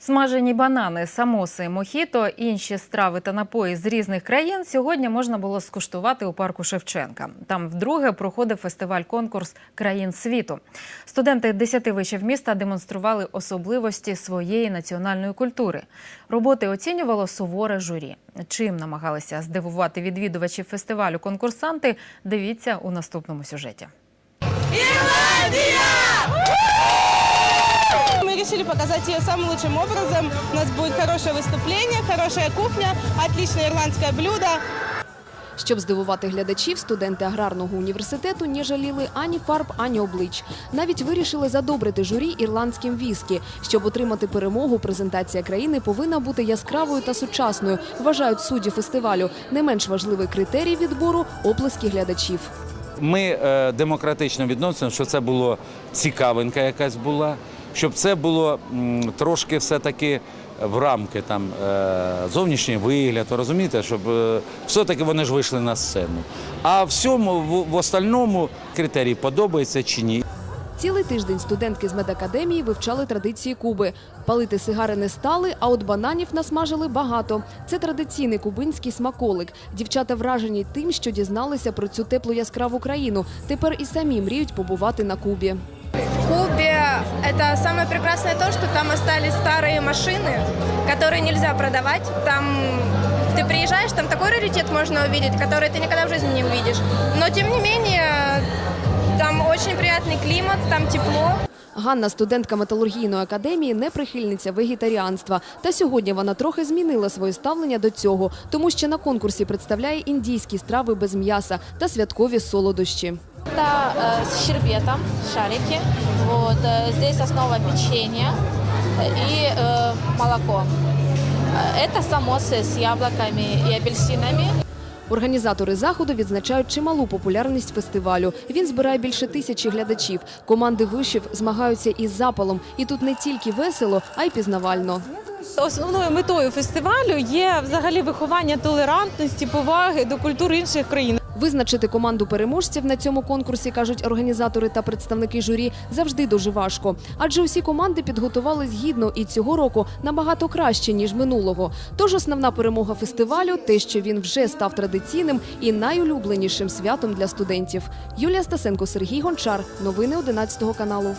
Смажені банани, самоси, мохіто, інші страви та напої з різних країн сьогодні можна було скуштувати у парку Шевченка. Там вдруге проходив фестиваль-конкурс країн світу. Студенти 10 вишів міста демонстрували особливості своєї національної культури. Роботи оцінювало суворе журі. Чим намагалися здивувати відвідувачів фестивалю конкурсанти? Дивіться у наступному сюжеті. Решили показать ее самым лучшим образом. У нас будет хорошее выступление, хорошая кухня, отличное ирландское блюдо. Щоб здивувати глядачів, студенти аграрного університету не жаліли ані фарб, ані облич. Навіть вирішили задобрити журі ірландським віскі. Щоб отримати перемогу, презентація країни повинна бути яскравою та сучасною, вважають судді фестивалю. Не менш важливий критерій відбору оплески глядачів. Ми е, демократично відносимо, що це було цікавинка якась була, щоб це було трошки все-таки в рамки там е, зовнішній вигляд, розумієте, щоб е, все-таки вони ж вийшли на сцену. А всьому в, в остальному критерій подобається чи ні. Цілий тиждень студентки з медакадемії вивчали традиції Куби. Палити сигари не стали, а от бананів насмажили багато. Це традиційний кубинський смаколик. Дівчата вражені тим, що дізналися про цю теплу яскраву країну. Тепер і самі мріють побувати на Кубі. В Кубе это самое прекрасное то, что там остались старые машины, которые нельзя продавать. Там ты приезжаешь, там такой раритет можно увидеть, который ты никогда в жизни не увидишь. Но тем не менее, там очень приятный климат, там тепло. Ганна, студентка металургійної академії, не прихильниця вегетаріанства. Та сьогодні вона трохи змінила своє ставлення до цього, тому що на конкурсі представляє індійські страви без м'яса та святкові солодощі. Это э, с щербетом, шарики. Вот, э, здесь основа печенья и э, молоко. Э, Это самосы с яблоками и апельсинами. Організатори заходу відзначають чималу популярність фестивалю. Він збирає більше тисячі глядачів. Команди вишів змагаються із запалом. І тут не тільки весело, а й пізнавально. Основною метою фестивалю є взагалі виховання толерантності, поваги до культур інших країн. Визначити команду переможців на цьому конкурсі, кажуть організатори та представники журі, завжди дуже важко. Адже усі команди підготувались гідно і цього року набагато краще, ніж минулого. Тож основна перемога фестивалю те, що він вже став традиційним і найулюбленішим святом для студентів. Юлія Стасенко, Сергій Гончар. Новини 11 каналу.